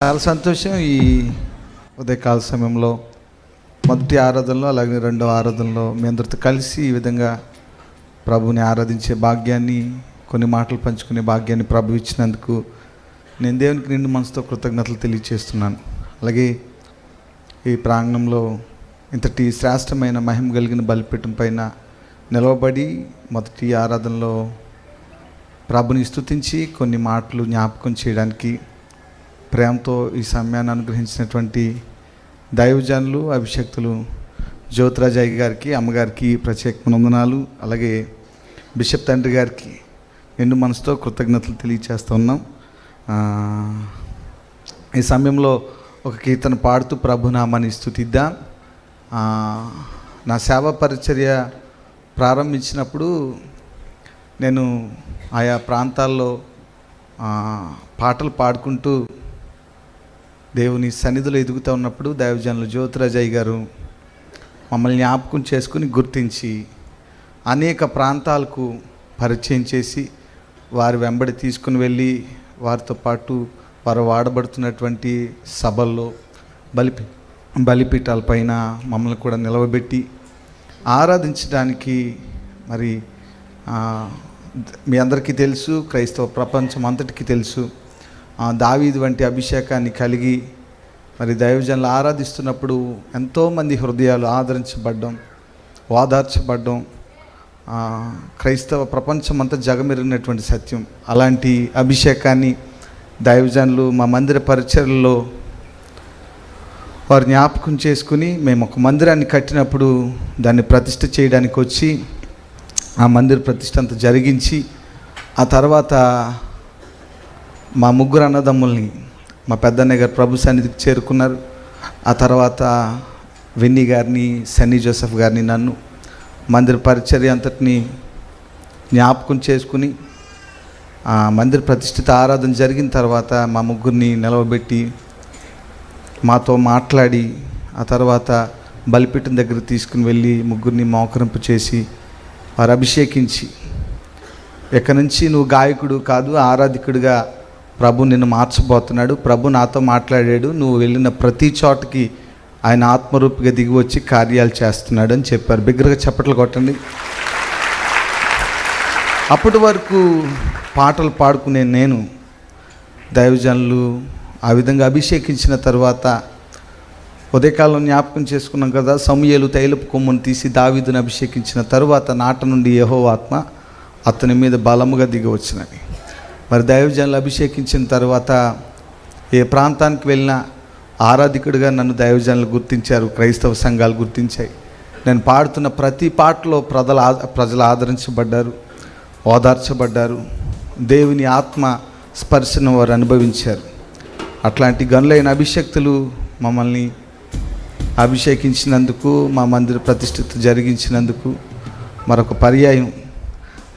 చాలా సంతోషం ఈ ఉదయకాల సమయంలో. మొదటి ఆరాధనలో అలాగే రెండో ఆరాధనలో మీ అందరితో కలిసి ఈ విధంగా ప్రభుని ఆరాధించే భాగ్యాన్ని కొన్ని మాటలు పంచుకునే భాగ్యాన్ని ప్రభు ఇచ్చినందుకు నేను దేవునికి నిండు మనసుతో కృతజ్ఞతలు తెలియజేస్తున్నాను అలాగే ఈ ప్రాంగణంలో ఇంతటి శ్రేష్టమైన మహిమ కలిగిన బలిపీఠం పైన నిలవబడి మొదటి ఆరాధనలో ప్రభుని స్థుతించి కొన్ని మాటలు జ్ఞాపకం చేయడానికి ప్రేమతో ఈ సమయాన్ని అనుగ్రహించినటువంటి దైవజనులు అభిషక్తులు జ్యోతిరాజయ్య గారికి అమ్మగారికి ప్రత్యేక వందనాలు. అలాగే బిషప్ తండ్రి గారికి నిండు మనసుతో కృతజ్ఞతలు తెలియచేస్తూ ఉన్నాం. ఈ సమయంలో ఒక కీర్తన పాడుతూ ప్రభునామాని స్థుతిద్దాం నా సేవా పరిచర్య ప్రారంభించినప్పుడు నేను ఆయా ప్రాంతాల్లో పాటలు పాడుకుంటూ దేవుని సన్నిధిలో ఎదుగుతూ ఉన్నప్పుడు దైవజనులు జ్యోతిరాజయ్య గారు మమ్మల్ని జ్ఞాపకం చేసుకుని గుర్తించి అనేక ప్రాంతాలకు పరిచయం చేసి వారి వెంబడి తీసుకుని వెళ్ళి వారితో పాటు వారు వాడబడుతున్నటువంటి సభల్లో బలిపి బలిపీఠాలపైన మమ్మల్ని కూడా నిలవబెట్టి ఆరాధించడానికి మరి మీ అందరికీ తెలుసు క్రైస్తవ ప్రపంచం అంతటికీ తెలుసు. దావీదు వంటి అభిషేకాన్ని కలిగి మరి దైవజనులు ఆరాధిస్తున్నప్పుడు ఎంతోమంది హృదయాలు ఆదరించబడ్డం ఓదార్చబడ్డం క్రైస్తవ ప్రపంచం అంతా జగమెరిగినటువంటి సత్యం. అలాంటి అభిషేకాన్ని దైవజనులు మా మందిర పరిచయల్లో వారు జ్ఞాపకం చేసుకుని మేము ఒక మందిరాన్ని కట్టినప్పుడు దాన్ని ప్రతిష్ఠ చేయడానికి వచ్చి ఆ మందిర ప్రతిష్ట అంతా జరిగించి ఆ తర్వాత మా ముగ్గురు అన్నదమ్ముల్ని మా పెద్దన్నయ్య గారు ప్రభు సన్నిధికి చేరుకున్నారు. ఆ తర్వాత వెన్నీ గారిని సన్నీ జోసెఫ్ గారిని నన్ను మందిర పరిచర్య అంతటిని జ్ఞాపకం చేసుకుని ఆ మందిర ప్రతిష్ఠిత ఆరాధన జరిగిన తర్వాత మా ముగ్గురిని నిలవబెట్టి మాతో మాట్లాడి ఆ తర్వాత బలిపీఠం దగ్గర తీసుకుని వెళ్ళి ముగ్గురిని మోకరింపు చేసి వారు అభిషేకించి ఎక్కడి నుంచి నువ్వు గాయకుడు కాదు ఆరాధికుడిగా ప్రభు నిన్ను మార్చబోతున్నాడు ప్రభు నాతో మాట్లాడాడు నువ్వు వెళ్ళిన ప్రతి చోటకి ఆయన ఆత్మరూపిగా దిగి వచ్చి కార్యాలు చేస్తున్నాడు అని చెప్పారు. బిగ్గరగా చప్పట్లు కొట్టండి. అప్పటి వరకు పాటలు పాడుకునే నేను దైవజనులు ఆ విధంగా అభిషేకించిన తర్వాత ఉదయకాలం జ్ఞాపకం చేసుకున్నాం కదా సమయలు తైలపు కొమ్మును తీసి దావీదును అభిషేకించిన తరువాత నాట నుండి యహో ఆత్మ అతని మీద బలముగా దిగవచ్చినవి మరి దైవజనులు అభిషేకించిన తర్వాత ఏ ప్రాంతానికి వెళ్ళినా ఆరాధికుడిగా నన్ను దైవజనులు గుర్తించారు క్రైస్తవ సంఘాలు గుర్తించాయి. నేను పాడుతున్న ప్రతి పాటలో ప్రజల ఆ- ప్రజలు ఆదరించబడ్డారు ఓదార్చబడ్డారు దేవుని ఆత్మ స్పర్శను వారు అనుభవించారు. అట్లాంటి గనులైన అభిషక్తులు మమ్మల్ని అభిషేకించినందుకు మా మందిర ప్రతిష్ఠిత జరిగించినందుకు మరొక పర్యాయం.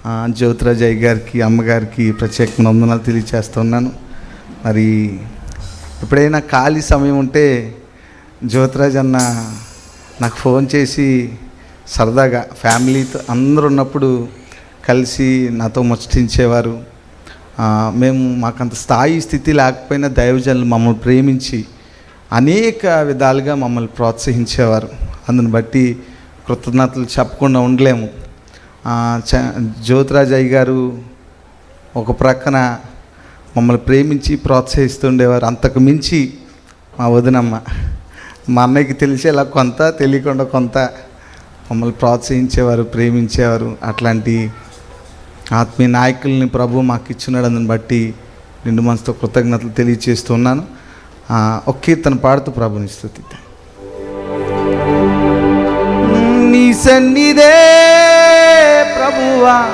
ఆ, జ్యోతిరాజయ్య గారికి అమ్మగారికి ప్రత్యేక వందనాలు తెలియచేస్తున్నాను. మరి ఎప్పుడైనా ఖాళీ సమయం ఉంటే జ్యోతిరాజ్ అన్న నాకు ఫోన్ చేసి సరదాగా ఫ్యామిలీతో అందరు ఉన్నప్పుడు కలిసి నాతో ముచ్చటించేవారు. మేము మాకంత స్థాయి స్థితి లేకపోయినా దైవజనులు మమ్మల్ని ప్రేమించి అనేక విధాలుగా మమ్మల్ని ప్రోత్సహించేవారు. అందుని బట్టి కృతజ్ఞతలు చెప్పకుండా ఉండలేము. జ్యోతిరాజయ్య గారు ఒక ప్రక్కన మమ్మల్ని ప్రేమించి ప్రోత్సహిస్తుండేవారు. అంతకు మించి మా వదినమ్మ. మా అన్నయ్యకి తెలిసేలా కొంత తెలియకుండా కొంత మమ్మల్ని ప్రోత్సహించేవారు ప్రేమించేవారు. అట్లాంటి ఆత్మీయ నాయకుల్ని ప్రభు మాకు ఇచ్చినాడు అందుని బట్టి నిండు మనసుతో కృతజ్ఞతలు తెలియచేస్తున్నాను ఒక కీర్తన పాడుతూ ప్రభుని స్థుతి నీ సన్నిధే ప్రభువా.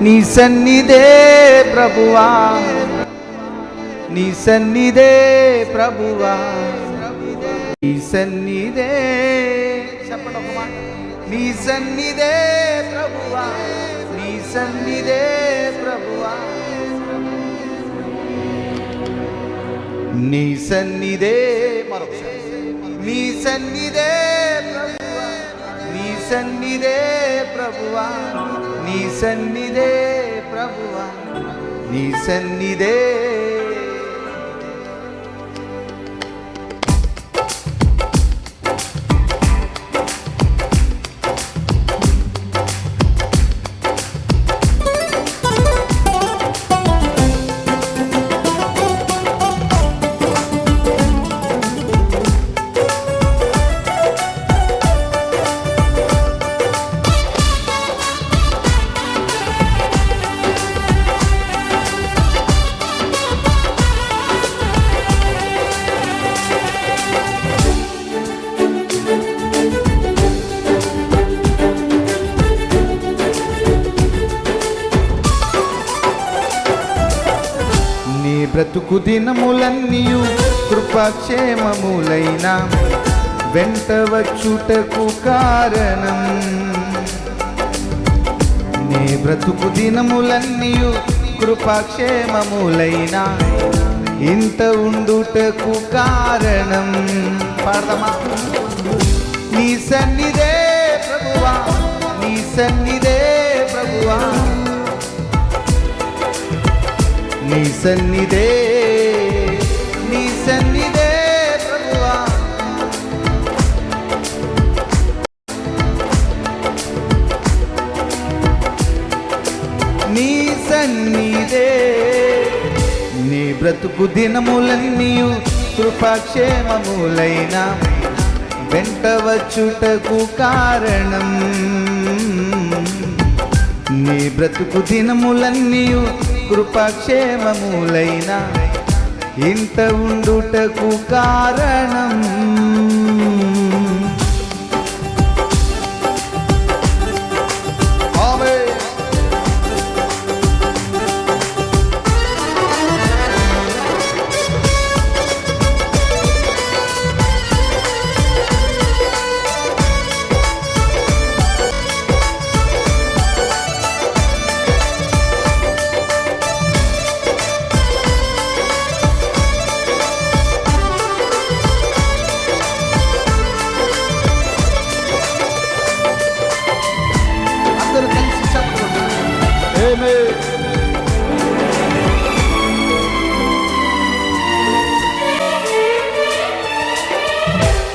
నీ సన్నిధే ప్రభువా. నీ సన్నిధే ప్రభువా. నీ సన్నిధే చెప్పండి నీ సన్నిధే ప్రభువా. నీ సన్నిధే ప్రభువా. నీ సన్నిధే మరొకసారి. నీ సన్నిధే ప్రభు సన్నిధే ప్రభువా నీ సన్నిధే ప్రభువా నీ సన్నిధే కుదినములన్నీయు దినములన్నీయు కృపాక్షేమములైన వెంట వచ్చుటకు కారణం. నే బ్రతుకు దినములన్నీయు కృపాక్షేమములైన ఇంత ఉండుటకు కారణం. పాడదామా? నీ సన్నిధే ప్రభువా నీ సన్నిధే ప్రభువా. నీ సన్నిధే నీ సన్నిధే. నీ బ్రతుకు దినములన్నీయు కృపాక్షేమములైన వెంట వచ్చుటకు కారణం. నీ బ్రతుకు దినములన్నీయు కృపాక్షేమములైన ఇంత ఉండుటకు కారణం.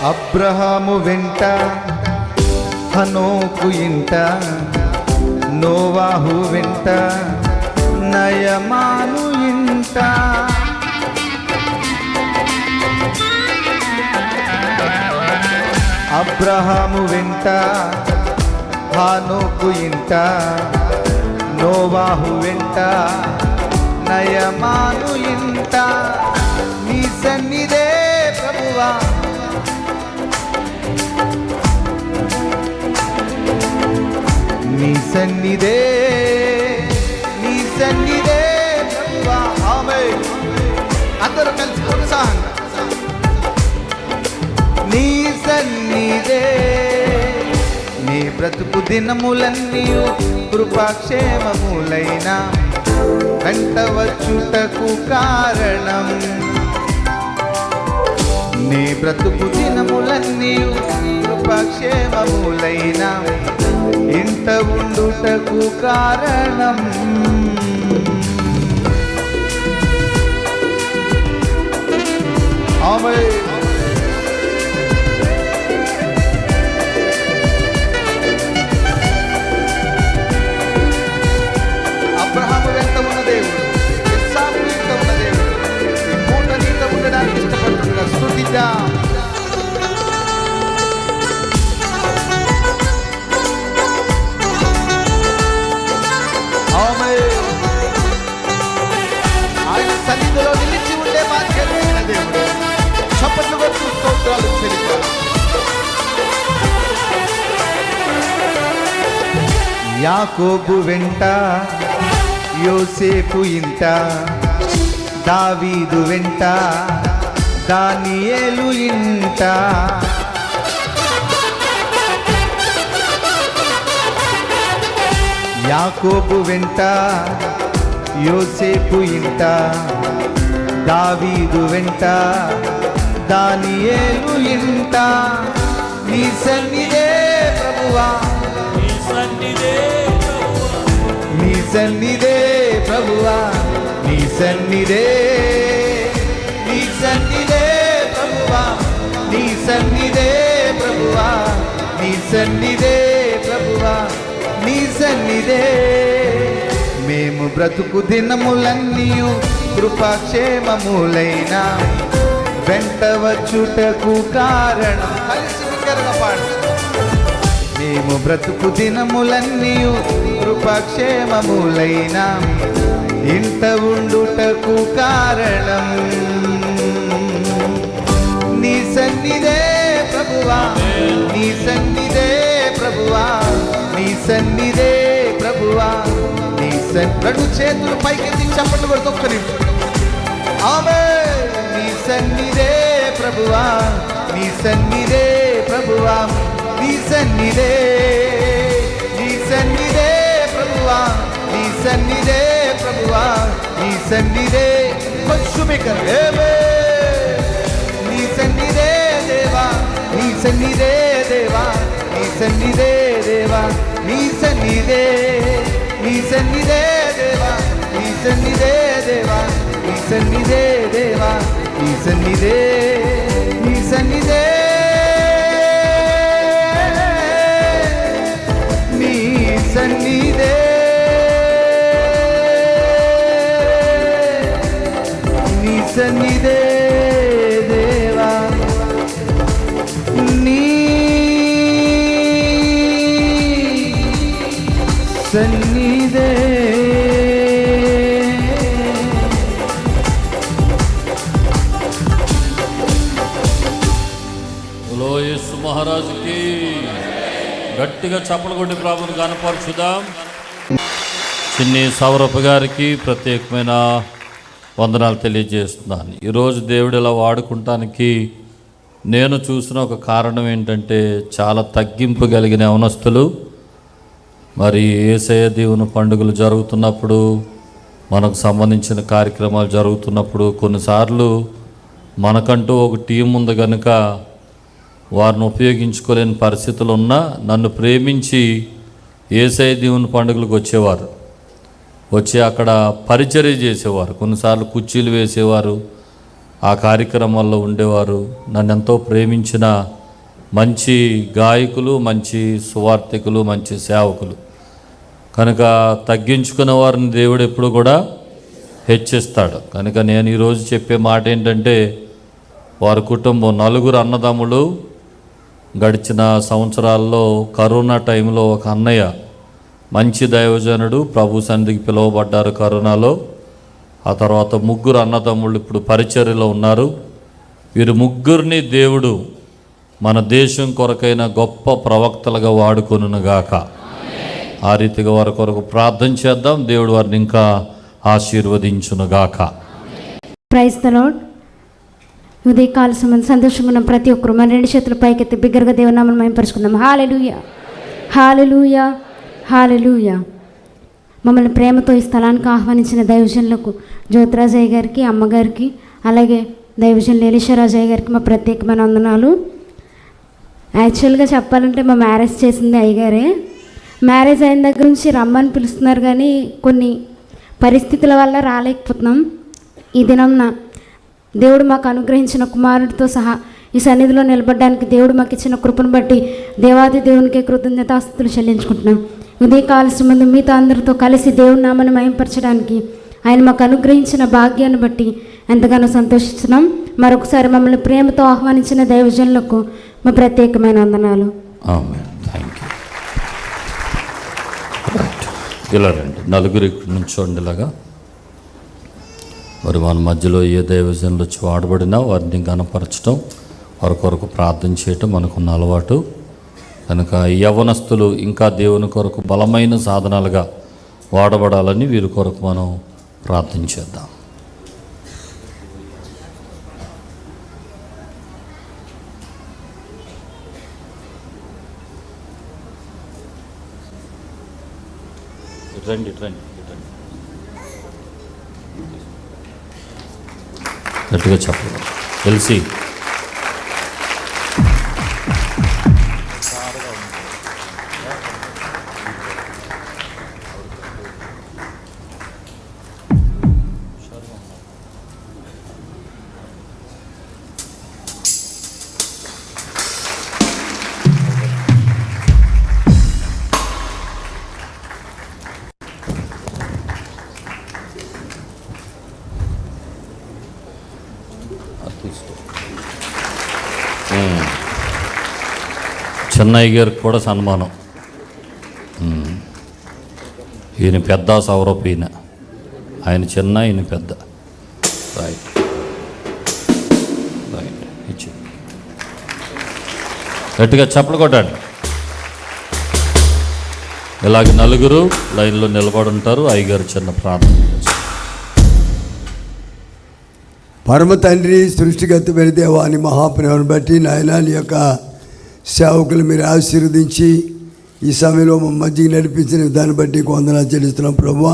అబ్రహాము వెంట హనోకు ఇంట నోవాహు వెంట నయమాను ఇంట. అబ్రహాము వెంట హానోకు ఇంట నోవాహు వెంట నయమాను ఇంట. నీ సన్నిధే ప్రభువా. సన్నిధే నీ సన్నిధే ప్రభువా ఆమేన్. అందరూ కలిసి ఉత్సాహంగా నీ సన్నిధే నీ బ్రతుకు దినములన్నీ కృపాక్షేమములైన వెంట వచ్చుటకు కారణం. నీ బ్రతుకు దినములన్నీ కృపాక్షేమములైన ఇంత ఉండుటకు కారణం ఆమేన్ అబ్రహాము యాకోబు వెంట యోసేపు ఇంట దావీదు వెంట దానియేలు ఇంట. యాకోబు వెంట యోసేపు ఇంట దావీదు వెంట దానియేలు ఇంట. నీ సన్నిధే ప్రభువా. నీ సన్నిదే ప్రభువా, నీ సన్నిదే నీ సన్నిదే ప్రభువా నీ సన్నిదే ప్రభువా నీ సన్నిదే ప్రభువా నీ సన్నిదే మేము బ్రతుకు దినములన్నీ కృపాక్షేమములైన వెంట వచ్చుటకు కారణం. కలిసి బిగ్గరగా పాడు. మేము బ్రతుకు దినములన్నీ కృపాక్షేమములైన. ఇంత ఉండుటకు కారణం. నీ సన్నిధే ప్రభువా నీ సన్నిధే ప్రభువా నీ సన్నిధే ప్రభువా. నీ సన్ రెండు చేతులు పైకెత్తి చప్పట్లు కొడుతూ ఒక్క నిమిషం. ఆమె నీ సన్నిధే ప్రభువా నీ సన్నిధే ప్రభువా. నీ సన్నిధే నీ సన్నిధే ప్రభువా నీ సన్నిధే ప్రభువా నీ సన్నిధే కొంచెం ఏమే నీ సన్నిధే దేవా నీ సన్నిధే దేవా నీ సన్నిధే దేవా నీ సన్నిధే నీ సన్నిధే దేవా నీ సన్నిధే దేవా నీ సన్నిధే దేవా నీ సన్నిధే నీ సన్నిధే సన్నిధే దేవా. నీ సన్నిధే. మహారాజుకి గట్టిగా చప్పలు కొట్టి ప్రాబ్లం కనపరచుదాం చిన్ని సౌరభ గారికి ప్రత్యేకమైన వందనాలు తెలియజేస్తున్నాను. ఈరోజు దేవుడు ఇలా వాడుకుంటానికి నేను చూసిన ఒక కారణం ఏంటంటే చాలా తగ్గింపు కలిగిన యవనస్తులు మరి ఏసయ దేవుని పండుగలు జరుగుతున్నప్పుడు మనకు సంబంధించిన కార్యక్రమాలు జరుగుతున్నప్పుడు కొన్నిసార్లు మనకంటూ ఒక టీం ఉంది కనుక వారిని ఉపయోగించుకోలేని పరిస్థితులు ఉన్నా నన్ను ప్రేమించి ఏసఐ దేవుని పండుగలకు వచ్చేవారు. వచ్చి అక్కడ పరిచర్య చేసేవారు. కొన్నిసార్లు కుర్చీలు వేసేవారు. ఆ కార్యక్రమాల్లో ఉండేవారు. నన్ను ఎంతో ప్రేమించిన మంచి గాయకులు మంచి సువార్థికులు మంచి సేవకులు. కనుక తగ్గించుకున్న వారిని దేవుడు ఎప్పుడు కూడా హెచ్చిస్తాడు. కనుక నేను ఈరోజు చెప్పే మాట ఏంటంటే వారి కుటుంబం నలుగురు అన్నదమ్ములు గడిచిన సంవత్సరాల్లో కరోనా టైంలో ఒక అన్నయ్య మంచి దైవజనుడు ప్రభు సన్నిధికి పిలువబడ్డారు కరోనాలో. ఆ తర్వాత ముగ్గురు అన్నదమ్ముళ్ళు ఇప్పుడు పరిచర్యలో ఉన్నారు. వీరు ముగ్గురిని దేవుడు మన దేశం కొరకైన గొప్ప ప్రవక్తలుగా వాడుకొనుగాక ఆ రీతిగా వారి కొరకు ప్రార్థన చేద్దాం. దేవుడు వారిని ఇంకా ఆశీర్వదించునుగాక. ప్రైజ్ ద ఉదయకాల సంబంధ సంతోషం ఉన్న ప్రతి ఒక్కరు మన రెండు చేతుల పైకెత్తి బిగ్గరగా దేవునామని మేము పరుచుకుందాం హాలెలుయా. హాలెలుయా. హాలెలూయ. మమ్మల్ని ప్రేమతో ఈ స్థలానికి ఆహ్వానించిన దైవజనులకు జ్యోతిరాజయ్య గారికి అమ్మగారికి అలాగే దైవజనులు ఎలిషరాజయ్య గారికి మా ప్రత్యేకమైన వందనాలు. యాక్చువల్గా చెప్పాలంటే మా మ్యారేజ్ చేసింది అయ్యగారే. మ్యారేజ్ అయిన దగ్గర నుంచి రమ్మని పిలుస్తున్నారు కానీ కొన్ని పరిస్థితుల వల్ల రాలేకపోతున్నాం. ఈ దినంన దేవుడు మాకు అనుగ్రహించిన కుమారుడితో సహా ఈ సన్నిధిలో నిలబడడానికి దేవుడు మాకు ఇచ్చిన కృపను బట్టి దేవాది దేవునికి కృతజ్ఞతాస్తులు చెల్లించుకుంటున్నాం. ఉదయ కాలసం ముందు మీతో అందరితో కలిసి దేవుడి నామని మయంపరచడానికి ఆయన మాకు అనుగ్రహించిన భాగ్యాన్ని బట్టి ఎంతగానో సంతోషిస్తున్నాం. మరొకసారి మమ్మల్ని ప్రేమతో ఆహ్వానించిన దైవజనులకు మా ప్రత్యేకమైన వందనాలు. ఆమె థ్యాంక్ యూ ఇలా రండి. నలుగురు ఇక్కడ నుంచోండి ఇలాగా. మరి మన మధ్యలో ఏ దైవజనులు వచ్చి వాడబడినా వారిని గనపరచడం వారి కొరకు ప్రార్థన చేయటం మనకున్న అలవాటు. కనుక యవనస్తులు ఇంకా దేవుని కొరకు బలమైన సాధనాలుగా వాడబడాలని వీరి కొరకు మనం ప్రార్థన చేద్దాం. రండి రండి గట్టిగా చెప్పదు తెలిసి అన్నయ్య గారికి కూడా సన్మానం. ఈయన పెద్ద సౌరభ్ ఈయన. ఆయన చిన్న ఈయన పెద్ద. రైట్ రైట్ ఇచ్చి. గట్టిగా చప్పలు కొట్టండి. ఇలాగ నలుగురు లైన్లో నిలబడి ఉంటారు. అయ్యగారు చిన్న ప్రార్థన పరమ తండ్రి పెడితే వాణి మహాప్రేమను బట్టి నాయన నీ యొక్క సేవకులు మీరు ఆశీర్వదించి ఈ సమయంలో మా మధ్యకి నడిపించిన దాన్ని బట్టి వందనాలు చెల్లిస్తున్నాం ప్రభు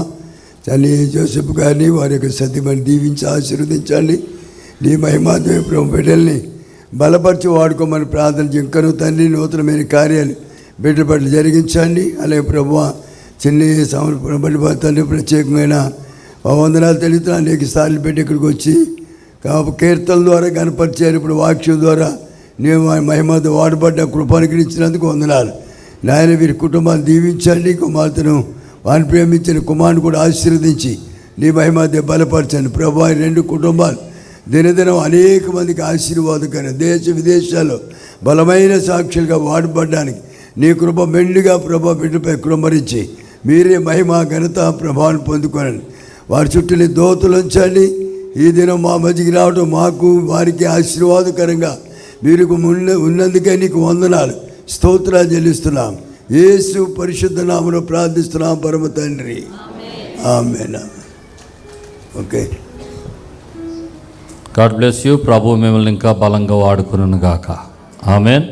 తల్లి జోసెఫ్ గారిని వారి యొక్క సత్యమని దీవించి ఆశీర్వదించండి. నీ మహిమాత్మే ప్రభు బిడ్డల్ని బలపరిచి వాడుకోమని ప్రార్థన ఇంకను తండ్రి నూతనమైన కార్యాలు బిడ్డ పట్ల జరిగించండి. అలాగే ప్రభు చిన్న సమర్పణ బట్టి తండ్రి ప్రత్యేకమైన వందనాలు తెలుస్తున్నా అనేక సార్లు పెట్టి ఇక్కడికి వచ్చి కీర్తన ద్వారా కనపరిచారు ఇప్పుడు వాక్యం ద్వారా నేను మహిమతో వాడబడ్డ కృపానుగ్రహించినందుకు వందనాలు. నాయన వీరి కుటుంబాన్ని దీవించండి కుమార్తెను వారిని ప్రేమించిన కుమారుని కూడా ఆశీర్వదించి నీ మహిమధ్య బలపరచండి. ప్రభా రెండు కుటుంబాలు దినదినం అనేక మందికి ఆశీర్వాదకరం. దేశ విదేశాల్లో బలమైన సాక్షులుగా వాడబడ్డానికి నీ కృప మెండుగా ప్రభా బిడ్డపై కృమరించి మీరే మహిమ ఘనత ప్రభావం పొందుకోనండి. వారి చుట్టూని దోతులు ఉంచండి. ఈ దినం మా మధ్యకి రావడం మాకు వారికి ఆశీర్వాదకరంగా మీరు ముందు ఉన్నందుకే నీకు వందనాలు. స్తోత్రాలు చెల్లిస్తున్నాం. యేసు పరిశుద్ధ నామను ప్రార్థిస్తున్నాం పరమ తండ్రి. ఆమె ఓకే. God bless you. ప్రభు మిమ్మల్ని ఇంకా బలంగా వాడుకును గాక ఆమెన్.